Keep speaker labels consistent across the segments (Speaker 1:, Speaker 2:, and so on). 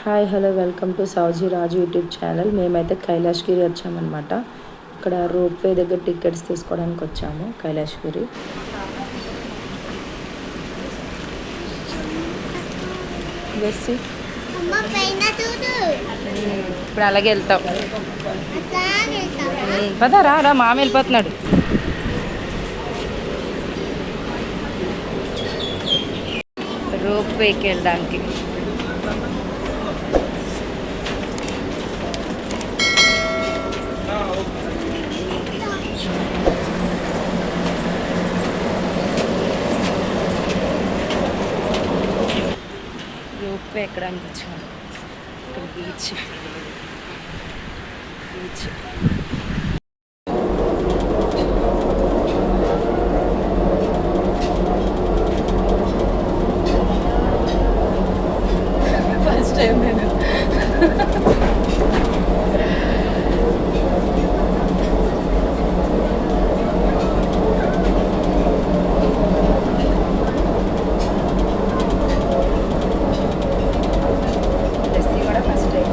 Speaker 1: Hi hello welcome to సౌజీ రాజు YouTube channel. మేమైతే కైలాష్గిరి వచ్చామన్నమాట. ఇక్కడ రోప్ వే దగ్గర టికెట్స్ తీసుకోవడానికి వచ్చాము కైలాష్గిరి వేసి
Speaker 2: అమ్మ పైన చూడు.
Speaker 1: ఇప్పుడు అలాగే వెళ్తాం. పద రా రా మామ వెళ్ళిపోతున్నాడు. రోప్ వేకి వెళ్ళడానికి. రోప్ వే ఎక్కడానికి వచ్చాము ఇక్కడ బీచ్ బీచ్ ఫస్ట్ టైం నేను లస్సీ కూడా ఫస్ట్ టైం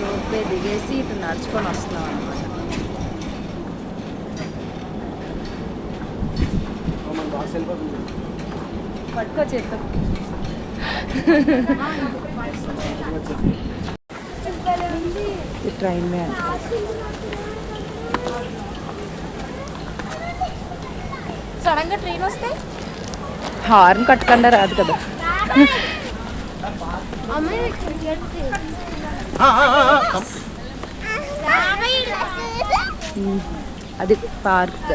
Speaker 1: రోపే దిగేసి ఇటు నడుచుకొని వస్తున్నాం అనమాట పట్టుకో ఈ ట్రైన్ మే
Speaker 2: సడన్గా ట్రైన్ వస్తే?
Speaker 1: హార్న్ కట్టకుండా రాదు కదా. అది పార్క్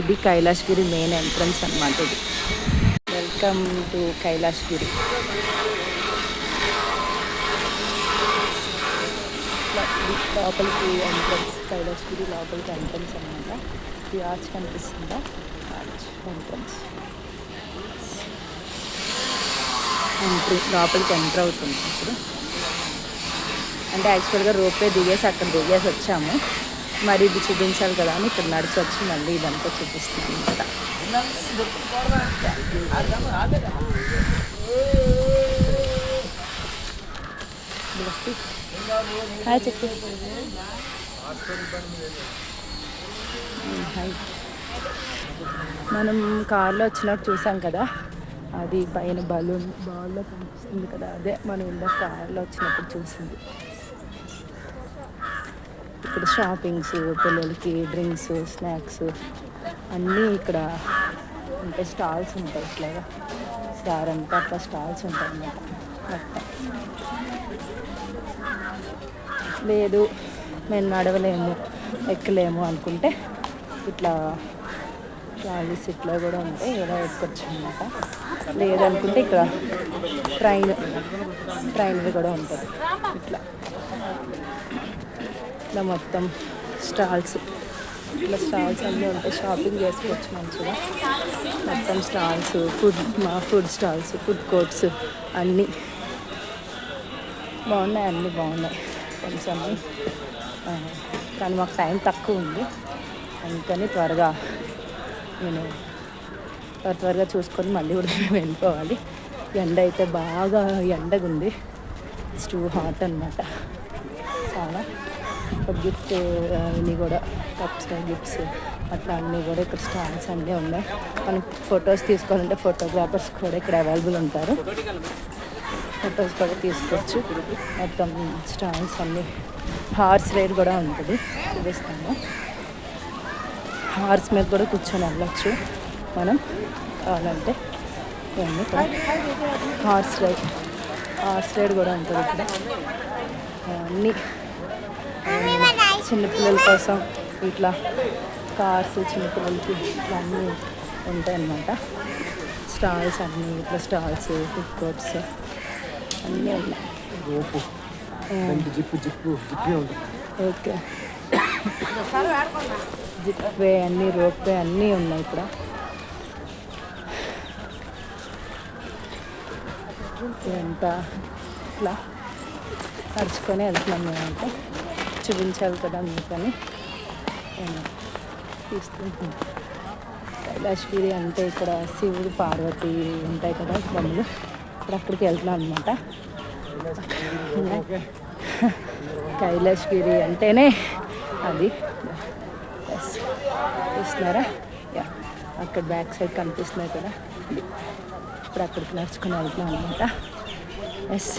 Speaker 1: ఇది కైలాష్గిరి మెయిన్ ఎంట్రన్స్ అనమాట ఇది. వెల్కమ్ టు కైలాష్గిరి. ఇట్లా లోపలికి ఎంట్రన్స్ కైలాష్గిరి లోపలికి ఎంట్రన్స్ అన్నమాట. ఈ ఆర్చ్ కనిపిస్తుందా? Arch entrance. ఎంట్రీ లోపలికి ఎంటర్ అవుతుంది ఇప్పుడు. అంటే యాక్చువల్గా రోపే దిగేసి అక్కడ దిగేసి వచ్చాము. మరి ఇది చూపించాలి కదా అని ఇక్కడ నడిచి వచ్చి మళ్ళీ ఇదంతా చూపిస్తున్నాం అనమాట హాయ్ చెప్పు. హాయ్. మనం కార్లో వచ్చినట్టు చూసాం కదా అది పైన బలూన్ బాల్లో కనిపిస్తుంది కదా అదే మనం ఇందాక కార్లో వచ్చినప్పుడు చూసింది. ఇక్కడ షాపింగ్స్ పిల్లలకి డ్రింక్స్ స్నాక్స్ అన్నీ ఇక్కడ ఉంటాయి స్టాల్స్ ఉంటాయి ఇట్లాగా. స్టార్ అంతా అట్లా స్టాల్స్ ఉంటాయి అన్నమాట లేదు మేము నడవలేము ఎక్కలేము అనుకుంటే ఇట్లా ట్రావెల్స్ ఇట్లా కూడా ఉంటాయి ఏదో ఎక్కొచ్చు అనమాట లేదనుకుంటే ఇక్కడ ట్రైన్ ట్రైన్వి కూడా ఉంటుంది. ఇట్లా. ఇట్లా మొత్తం స్టాల్స్ ఇట్లా స్టాల్స్ అన్నీ ఉంటాయి. షాపింగ్ చేసుకోవచ్చు మంచిగా. మొత్తం స్టాల్స్ ఫుడ్ మా ఫుడ్ స్టాల్స్ ఫుడ్ కోర్ట్స్ అన్నీ. బాగున్నాయి అన్నీ బాగున్నాయి. కొంచెం ఆ, కానీ మాకు టైం తక్కువ ఉంది. అందుకని త్వరగా నేను త్వర త్వరగా చూసుకొని మళ్ళీ కూడా మేము వెళ్ళిపోవాలి. ఎండ అయితే బాగా ఎండగా ఉంది ఇట్స్ టూ హాట్ అనమాట చాలా. ఒక గిఫ్ట్ ఇవి కూడా కప్స్ గిఫ్ట్స్ అట్లా అన్నీ కూడా ఇక్కడ స్టాల్స్ అన్నీ ఉన్నాయి. మనం ఫొటోస్ తీసుకోవాలంటే ఫోటోగ్రాఫర్స్ కూడా ఇక్కడ అవైలబుల్ ఉంటారు. ఫొటోస్ కూడా తీసుకోవచ్చు. మొత్తం స్టాల్స్ అన్నీ హార్స్ రైడ్ కూడా ఉంటుంది. చూపిస్తాము హార్స్ మీద కూడా కూర్చొని వెళ్ళచ్చు మనం. కావాలంటే ఇవన్నీ హార్స్ రైడ్ హార్స్ రైడ్ కూడా ఉంటుంది ఇక్కడ. అన్నీ చిన్నపిల్లల కోసం ఇట్లా కార్స్ చిన్నపిల్లలకి ఇట్లా అన్నీ ఉంటాయన్నమాట. స్టాల్స్ అన్నీ ఇట్లా స్టాల్స్ ఫుడ్ కోర్ట్స్ అన్నీ ఉన్నాయి
Speaker 3: రోపు దానికి జిప్పు జిప్పు జిప్పే ఉంటుంది
Speaker 1: ఓకే. జిప్ వే అన్నీ రోడ్వే అన్నీ ఉన్నాయి ఇక్కడ ఇదంతా ఇట్లా నడుచుకొని వెళ్తున్నాం మేమంటే చూపించాలి కదా మీకని తీసుకుంటున్నాం కైలాష్గిరి అంటే ఇక్కడ శివుడు పార్వతి ఉంటాయి కదా బొమ్మలు అక్కడికి వెళ్తున్నాం అనమాట కైలాసగిరి అంటేనే అది. ఎస్ చూస్తున్నారా? యా అక్కడ బ్యాక్ సైడ్ కనిపిస్తున్నాయి కదా. ఇప్పుడు అక్కడికి నడుచుకుని వెళ్తున్నాం అనమాట ఎస్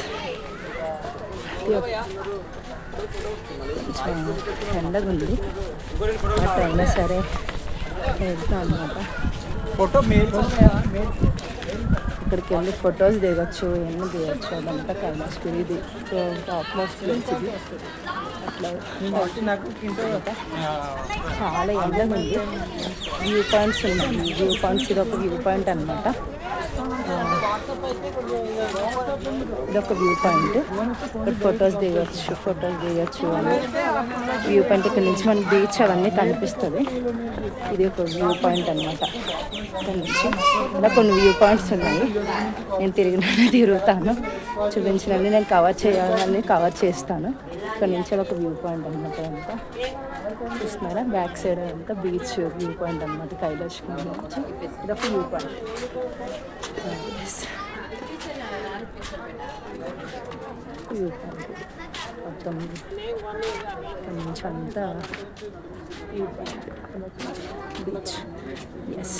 Speaker 1: కొంచెం ఎండగా ఉంది. బట్ అయినా సరే వెళ్తాం అనమాట
Speaker 3: ఫోటో
Speaker 1: ఇక్కడికి వెళ్ళి ఫొటోస్ దిగొచ్చు ఎన్ని దిగొచ్చు. అదంతా కైలాసగిరి ఇది సో టాప్ మోస్ట్ ప్లేస్ ఇది. అట్లా
Speaker 3: నాకు
Speaker 1: చాలా ఎండగా ఉంది వ్యూ పాయింట్స్ ఉన్నాయి. వ్యూ పాయింట్స్ ఇది ఒక వ్యూ పాయింట్ అనమాట ఇది ఒక వ్యూ పాయింట్ ఇక్కడ ఫొటోస్ దిగొచ్చు ఫొటోస్ దిగొచ్చు అని. వ్యూ పాయింట్ ఇక్కడ నుంచి మనకి బీచ్ అవన్నీ కనిపిస్తుంది. ఇది ఒక వ్యూ పాయింట్ అనమాట ఇక్కడ నుంచి ఇలా కొన్ని వ్యూ పాయింట్స్ ఉన్నాయి. నేను తిరిగిన తిరుగుతాను. చూపించినవి నేను కవర్ చేయాలని కవర్ చేస్తాను. ఇక్కడ నుంచి ఒక వ్యూ పాయింట్ అనమాట అంతా. చూస్తున్నారా? బ్యాక్ సైడ్ అంతా బీచ్ వ్యూ పాయింట్ అనమాట కైలాష్ నుంచి. ఇది ఒక view point. Ah, view point మొత్తం కొంచెం అంతా బీచ్. ఎస్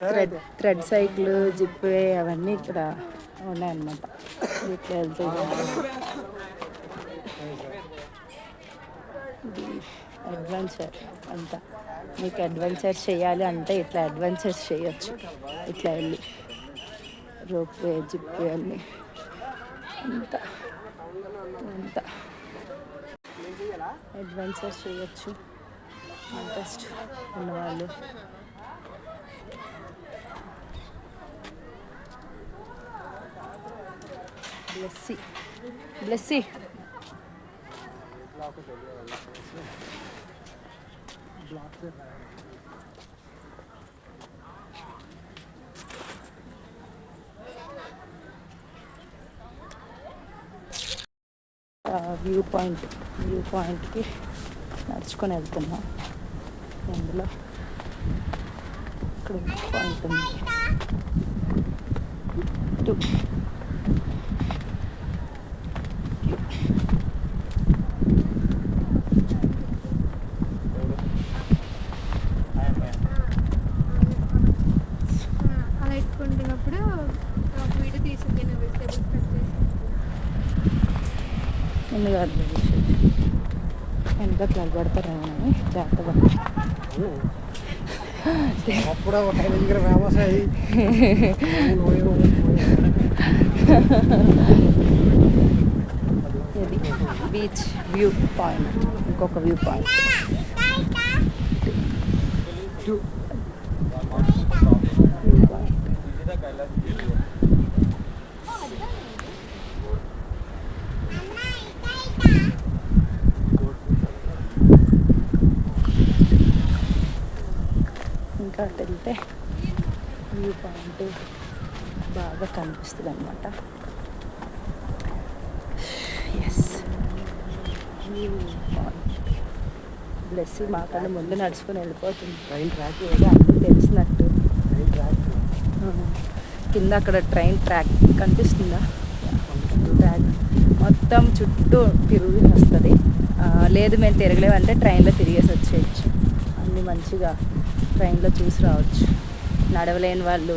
Speaker 1: థ్రెడ్ థ్రెడ్ సైకిల్ జిప్ అవన్నీ ఇక్కడ ఉన్నాయన్నమాట. ఇట్లా వెళ్తూ అడ్వెంచర్ అంతా. మీకు అడ్వెంచర్ చేయాలి అంటే ఇట్లా అడ్వెంచర్స్ చేయొచ్చు. ఇట్లా వెళ్ళి రోప్ వే జిప్ వే అన్నీ. అంతా. అంతా. అడ్వెంచర్స్ చేయొచ్చు. ఇంట్రెస్ట్ ఉన్నవాళ్ళు. Blessy Blessy view point view పాయింట్కి నడుచుకొని వెళ్తున్నాం. అందులో ఇక్కడ వ్యూ పాయింట్ ఉంది టూ
Speaker 2: అలా ఎత్తుకుంటున్నప్పుడు ఒక వీడియో తీసింది నేను వెజిటేబుల్స్ కట్ చేసి
Speaker 1: ముందుగా వెనక నిలబడతారేమో అని జాగ్రత్తగా
Speaker 3: అప్పుడు ఒక టైం దగ్గర ఫేమస్ అయ్యి
Speaker 1: ఇది బీచ్ వ్యూ పాయింట్ ఇంకొక వ్యూ పాయింట్ వ్యూ పాయింట్ ఇంకా అటు వెళ్తే వ్యూ పాయింట్ బాగా కనిపిస్తుంది అనమాట ఎస్ వ్యూ పాయింట్ బ్లెస్ మా కన్నా ముందు నడుచుకొని వెళ్ళిపోతుంది.
Speaker 3: ట్రైన్ ట్రాక్
Speaker 1: ఏదో అన్నీ తెలిసినట్టు.
Speaker 3: ట్రైన్ ట్రాక్
Speaker 1: ఆ, కింద అక్కడ ట్రైన్ ట్రాక్ కనిపిస్తుందా? ట్రాక్ మొత్తం చుట్టూ తిరిగి వస్తుంది. లేదు మేము తిరగలేమంటే ట్రైన్లో తిరిగేసి వచ్చేయచ్చు. మంచిగా ట్రైన్లో చూసి రావచ్చు. నడవలేని వాళ్ళు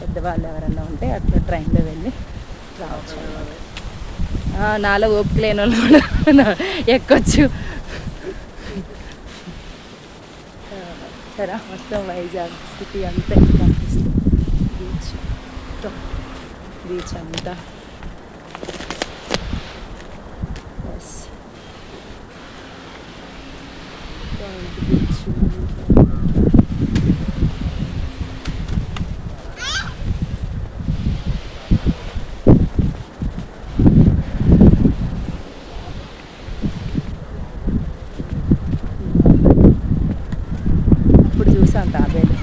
Speaker 1: పెద్దవాళ్ళు ఎవరన్నా ఉంటే అట్లా ట్రైన్లో వెళ్ళి రావచ్చు. నాలో ఓపిక లేని వాళ్ళు కూడా ఎక్కొచ్చు. సరే మొత్తం వైజాగ్ సిటీ అంతా కనిపిస్తుంది. బీచ్ మొత్తం బీచ్ అంతా. ఎస్ బీచ్ ఇప్పుడు చూసాం తాబేలు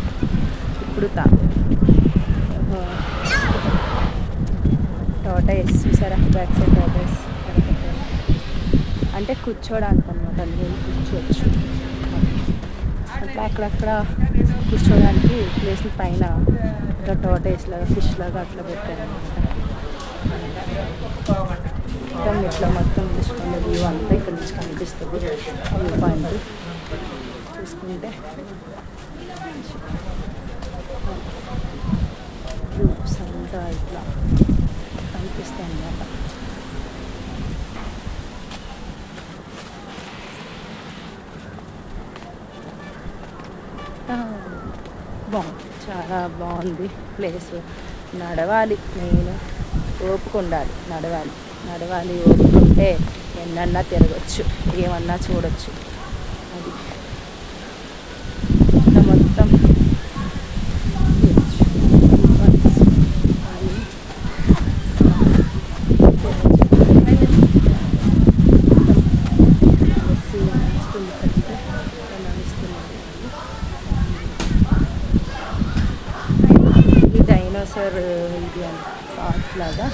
Speaker 1: ఇప్పుడు తాబేలు టోటైస్ చూసారా? బ్యాక్ సైడ్ టోటైస్ అంటే కూర్చోడానికి అనమాట అందులో కూర్చోవచ్చు. అట్లా అక్కడక్కడ కూర్చోడానికి ప్లేస్ పైన ఇట్లా టోటేస్ లాగా ఫిష్ లాగా అట్లా పెట్టారు మొత్తం ఇట్లా మొత్తం చూసుకునే వ్యూ అంతా ఇక్కడ నుంచి కనిపిస్తుంది వ్యూ పాయింట్ చూసుకుంటే గ్రూప్స్ అంతా ఇట్లా. కనిపిస్తాయి అన్నమాట బాగుంది. చాలా బాగుంది ప్లేస్. నడవాలి నేను. ఓపుకుండాలి నడవాలి. నడవాలి ఓపుకుంటే ఎన్నన్నా తిరగచ్చు. ఏమన్నా చూడొచ్చు అది ఇట్లా మొత్తం ఇది డైనోసార్ ఇది అని పార్క్ లాగా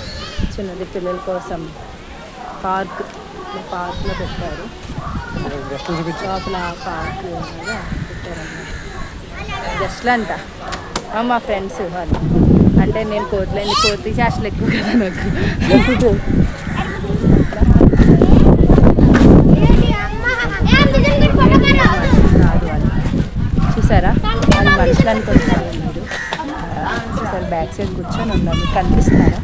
Speaker 1: చిన్నది పిల్లల కోసం పార్క్ పార్క్లో పెట్టారు. లోపల పార్క్ పెట్టారన్నమాట. గెస్ట్లు అంట. మా ఫ్రెండ్స్ వాళ్ళు. అంటే నేను కోట్లేని కోతి చేష్టలు ఎక్కువ కదా నాకు. రాదు వాళ్ళు. చూసారా? వాళ్ళు మనుషులు అనుకుంటున్నారు బ్యాక్ సైడ్ కూర్చొని ఉన్నారు మీకు కనిపిస్తున్నారా?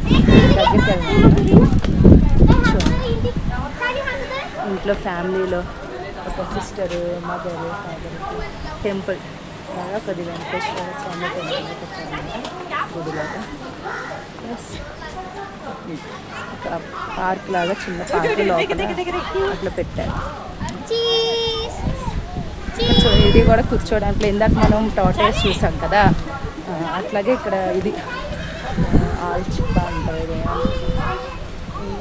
Speaker 1: దగ్గరికి వెళ్ళండి. ఇంట్లో ఫ్యామిలీలో ఒక సిస్టర్ మదర్ ఫాదర్ టెంపుల్ లాగా కొద్ది వెంకటేశ్వర స్వామి టెంపుల్ పెట్టారన్నమాట. గుడిలాగా. ప్లస్ ఒక పార్క్ లాగా చిన్న పార్క్ లోపల అట్లా పెట్టారు. ఇది కూడా కూర్చోడానికి ఇందాక మనం టోటేస్ చూసాం కదా. అట్లాగే ఇక్కడ ఇది ఆల్చిప్ప అంటారు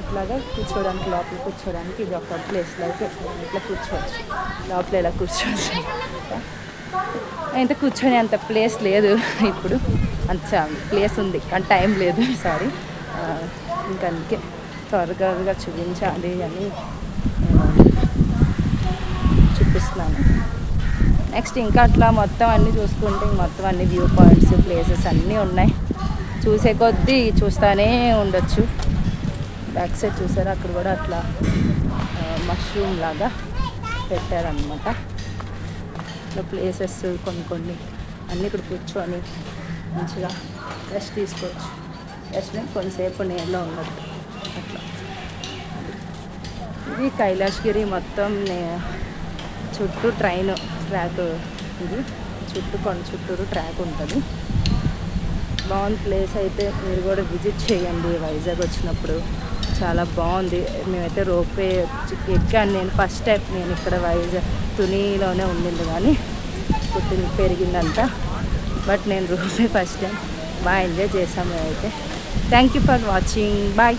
Speaker 1: ఇట్లాగా కూర్చోడానికి లోపల కూర్చోడానికి ఇది ఒక ప్లేస్ లాగా ఇట్లా కూర్చోవచ్చు. లోపల ఇలా కూర్చోవచ్చు. అయితే కూర్చొని అంత ప్లేస్ లేదు ఇప్పుడు. అంత ప్లేస్ ఉంది కానీ టైం లేదు సారీ ఇంకా అందుకే త్వరగా చూపించాలి అని చూపిస్తున్నాను. నెక్స్ట్ ఇంకా అట్లా మొత్తం అన్నీ చూసుకుంటే మొత్తం అన్ని వ్యూ పాయింట్స్ ప్లేసెస్ అన్నీ ఉన్నాయి. చూసే కొద్దీ చూస్తానే ఉండొచ్చు. బ్యాక్ సైడ్ చూసారు? అక్కడ కూడా అట్లా మష్రూమ్ లాగా పెట్టారనమాట ఇట్లా ప్లేసెస్ కొన్ని కొన్ని అన్నీ ఇక్కడ కూర్చొని మంచిగా రెస్ట్ తీసుకోవచ్చు. రెస్ట్ కొంతసేపు నీళ్ళలో ఉండదు అట్లా. ఇది కైలాసగిరి మొత్తం చుట్టూ ట్రైన్ ట్రాక్ ఇది. చుట్టూ కొండ చుట్టూరు ట్రాక్ ఉంటుంది. బాగుంది ప్లేస్ అయితే మీరు కూడా విజిట్ చేయండి వైజాగ్ వచ్చినప్పుడు. చాలా బాగుంది. మేమైతే రోపే ఎక్కాను నేను ఫస్ట్ టైం. నేను ఇక్కడ వైజాగ్ తునిలోనే ఉండింది కానీ పుట్టిన పెరిగిందంతా. బట్ నేను రోపే ఫస్ట్ టైం. బాగా ఎంజాయ్ చేసాము అయితే thank you for watching bye